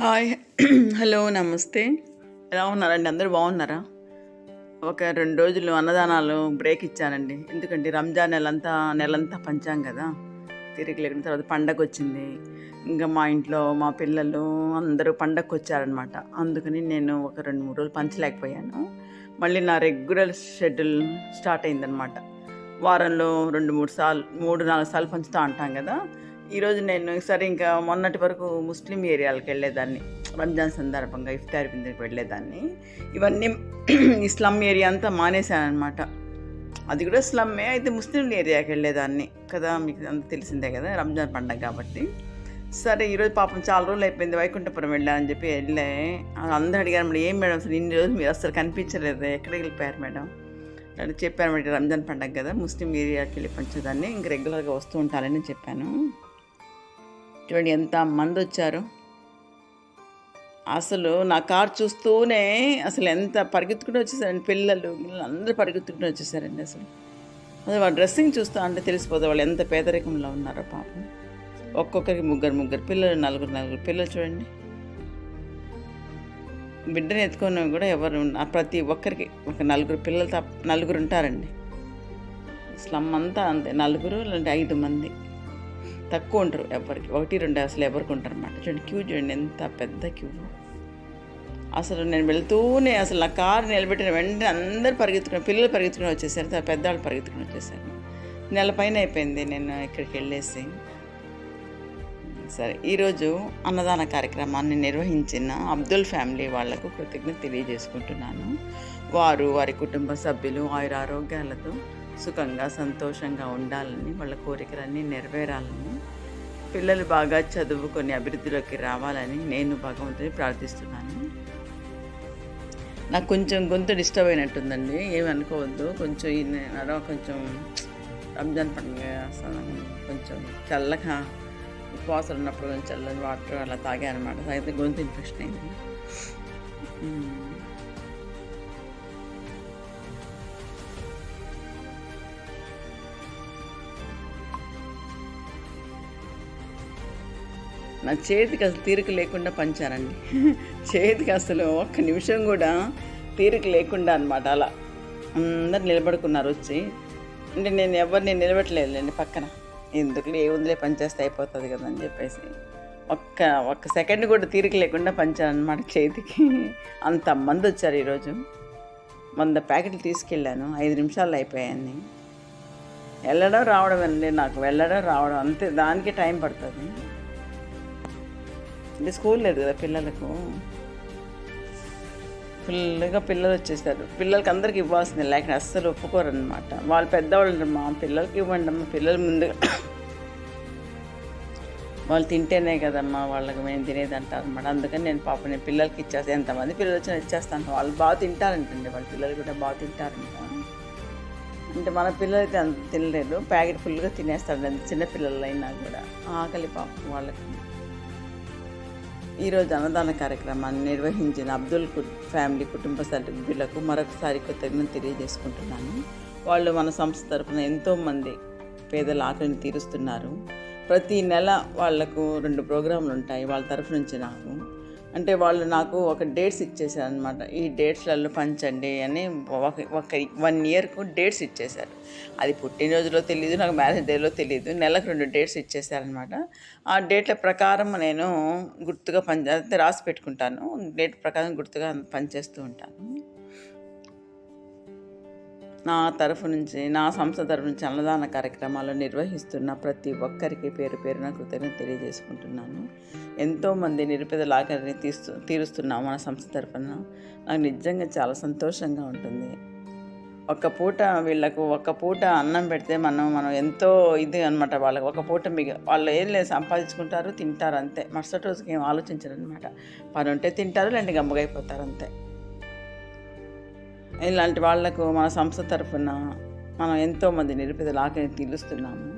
Hi. Hello నమస్తే. ఎలా ఉన్నారండి? అందరూ బాగున్నారా? ఒక రెండు రోజులు అన్నదానాలు బ్రేక్ ఇచ్చానండి ఎందుకంటే రంజాన్ నెలంతా నెలంతా పంచాం కదా. తిరిగి లేకుండా తర్వాత పండగ వచ్చింది ఇంకా మా ఇంట్లో మా పిల్లలు అందరూ పండగకు వచ్చారనమాట అందుకని నేను ఒక రెండు మూడు రోజులు పంచలేకపోయాను. మళ్ళీ నా రెగ్యులర్ షెడ్యూల్ స్టార్ట్ అయిందనమాట వారంలో రెండు మూడు సార్లు మూడు నాలుగు సార్లు పంచుతూ ఉంటాం కదా. ఈరోజు నేను సరే ఇంకా మొన్నటి వరకు ముస్లిం ఏరియాలకు వెళ్ళేదాన్ని. రంజాన్ సందర్భంగా ఇఫ్తార్ బిందుకు వెళ్ళేదాన్ని. ఇవన్నీ ఈ స్లమ్ ఏరియా అంతా మానేశానమాట అనమాట అది కూడా స్లమ్మే అయితే ముస్లిం ఏరియాకి వెళ్ళేదాన్ని కదా మీకు అంత తెలిసిందే కదా రంజాన్ పండగ కాబట్టి. సరే ఈరోజు పాపం చాలా రోజులు అయిపోయింది వైకుంఠపురం వెళ్ళాలని చెప్పి వెళ్ళే. అందరూ అడిగారు మేడం ఏం మేడం అసలు ఇన్ని రోజులు మీరు అసలు కనిపించలేదు ఎక్కడికి వెళ్ళిపోయారు మేడం? అని చెప్పాను మేడం రంజాన్ పండగ కదా ముస్లిం ఏరియాకి వెళ్ళి పంచేదాన్ని ఇంక రెగ్యులర్గా వస్తూ ఉంటారని చెప్పాను. చూడండి ఎంత మంది వచ్చారు. అసలు నా కార్ చూస్తూనే అసలు ఎంత పరిగెత్తుకుంటూ వచ్చేసారండి పిల్లలు అందరూ పరిగెత్తుకుంటూ వచ్చేసారండి అసలు. అదే వాళ్ళ డ్రెస్సింగ్ చూస్తూ అంటే తెలిసిపోతే వాళ్ళు ఎంత పేదరికంలో ఉన్నారో పాపం. ఒక్కొక్కరికి ముగ్గురు ముగ్గురు పిల్లలు నలుగురు నలుగురు పిల్లలు చూడండి. బిడ్డని ఎత్తుకొని కూడా ఎవరు ప్రతి ఒక్కరికి ఒక నలుగురు పిల్లలు తప్ప నలుగురు ఉంటారండి. స్లమ్ అంతా అంతే నలుగురు లేదంటే ఐదు మంది. తక్కువ ఉంటారు ఎవరికి. ఒకటి రెండు అసలు ఎవరికి ఉంటారు అనమాట చూడండి క్యూ చూడండి ఎంత పెద్ద క్యూ. అసలు నేను వెళ్తూనే అసలు నా కారు నిలబెట్టిన వెంటనే అందరు పరిగెత్తుకుని పిల్లలు పరిగెత్తుకుని వచ్చేసారు పెద్దవాళ్ళు పరిగెత్తుకుని వచ్చేసారు. నెల పైన అయిపోయింది నేను ఇక్కడికి వెళ్ళేసి. సరే ఈరోజు అన్నదాన కార్యక్రమాన్ని నిర్వహించిన అబ్దుల్ ఫ్యామిలీ వాళ్ళకు కృతజ్ఞత తెలియజేసుకుంటున్నాను. వారు వారి కుటుంబ సభ్యులు ఆయుర ఆరోగ్యాలతో సుఖంగా సంతోషంగా ఉండాలని వాళ్ళ కోరికలన్నీ నెరవేరాలని పిల్లలు బాగా చదువుకొని అభివృద్ధిలోకి రావాలని నేను భగవంతుని ప్రార్థిస్తున్నాను. నాకు కొంచెం గొంతు డిస్టర్బ్ అయినట్టుందండి. ఏమనుకోవద్దు. కొంచెం ఈ నెల కొంచెం రంజాన్ పండుగ కొంచెం చల్లగా ఉపవాసం ఉన్నప్పుడు కొంచెం చల్లని వాటర్ అలా తాగాను అనమాట అయితే గొంతు ఇన్ఫెక్షన్ అయింది. నా చేతికి అసలు తీరిక లేకుండా పంచారండి చేతికి అసలు ఒక్క నిమిషం కూడా తీరిక లేకుండా అనమాట అలా. అందరు నిలబడుకున్నారు వచ్చి. అంటే నేను ఎవరిని నిలబెట్టలేదులేండి పక్కన. ఎందుకు ఏముందిలే పనిచేస్తే అయిపోతుంది కదా అని చెప్పేసి. ఒక్క ఒక్క సెకండ్ కూడా తీరిక లేకుండా పంచారనమాట చేతికి. అంత మంది వచ్చారు ఈరోజు. వంద ప్యాకెట్లు తీసుకెళ్ళాను. ఐదు నిమిషాలు అయిపోయాయని వెళ్ళడం రావడం అండి నాకు. వెళ్ళడం రావడం అంతే. దానికి టైం పడుతుంది. అంటే స్కూల్ లేదు కదా పిల్లలకు. ఫుల్గా పిల్లలు వచ్చేసారు. పిల్లలకి అందరికి ఇవ్వాల్సింది లేకపోతే అస్సలు ఒప్పుకోరు అనమాట వాళ్ళు పెద్దవాళ్ళు అంటారు, మా పిల్లలకి ఇవ్వండి అమ్మ పిల్లలు ముందుగా వాళ్ళు తింటేనే కదమ్మా వాళ్ళకి మేము తినేది అంటారు అనమాట అందుకని నేను పాప నేను పిల్లలకి ఇచ్చేస్తాను ఎంతమంది పిల్లలు వచ్చినా ఇచ్చేస్తాను. వాళ్ళు బాగా తింటారంటండి వాళ్ళ పిల్లలు కూడా బాగా తింటారంట. అంటే మన పిల్లలు అయితే అంత తినలేదు. ప్యాకెట్ ఫుల్గా తినేస్తారు చిన్న పిల్లలైనా అయినా కూడా. ఆకలి పాపం వాళ్ళకి. ఈరోజు అన్నదాన కార్యక్రమాన్ని నిర్వహించిన అబ్దుల్ ఫ్యామిలీ కుటుంబ సభ్యులకు మరొకసారి కృతజ్ఞత తెలియజేసుకుంటున్నాను. వాళ్ళు మన సంస్థ తరపున ఎంతోమంది పేదల ఆకలిని తీరుస్తున్నారు. ప్రతి నెల వాళ్ళకు రెండు ప్రోగ్రాంలు ఉంటాయి. వాళ్ళ తరఫు నుంచి నాకు. అంటే వాళ్ళు నాకు ఒక డేట్స్ ఇచ్చేసారు అనమాట ఈ డేట్స్లలో పంచండి అని ఒక ఒక వన్ ఇయర్కు డేట్స్ ఇచ్చేశారు. అది పుట్టినరోజులో తెలియదు నాకు మ్యారేజ్ డేలో తెలియదు నెలకు రెండు డేట్స్ ఇచ్చేసారనమాట ఆ డేట్ల ప్రకారం నేను గుర్తుగా పని రాసి పెట్టుకుంటాను. డేట్ ప్రకారం గుర్తుగా పనిచేస్తూ ఉంటాను. నా తరఫు నుంచి నా సంస్థ తరఫు నుంచి అన్నదాన కార్యక్రమాలు నిర్వహిస్తున్న ప్రతి ఒక్కరికి పేరు పేరున కృతజ్ఞత తెలియజేసుకుంటున్నాను. ఎంతోమంది నిరుపేదల ఆకలిని తీస్తూ తీరుస్తున్నాం మన సంస్థ తరఫున. నాకు నిజంగా చాలా సంతోషంగా ఉంటుంది. ఒక్క పూట వీళ్ళకు ఒక్క పూట అన్నం పెడితే మనం మనం ఎంతో ఇది అనమాట వాళ్ళకి. ఒక పూట మిగ వాళ్ళు ఏం లేదు సంపాదించుకుంటారు తింటారు అంతే. మరుసటి రోజుకి ఏం ఆలోచించరు అనమాట పని ఉంటే తింటారు లేదంటే గమ్మగైపోతారు అంతే. ఇలాంటి వాళ్ళకు మన సంస్థ తరఫున మనం ఎంతోమంది నిరుపేదలు ఆకలిని తీరుస్తున్నాము.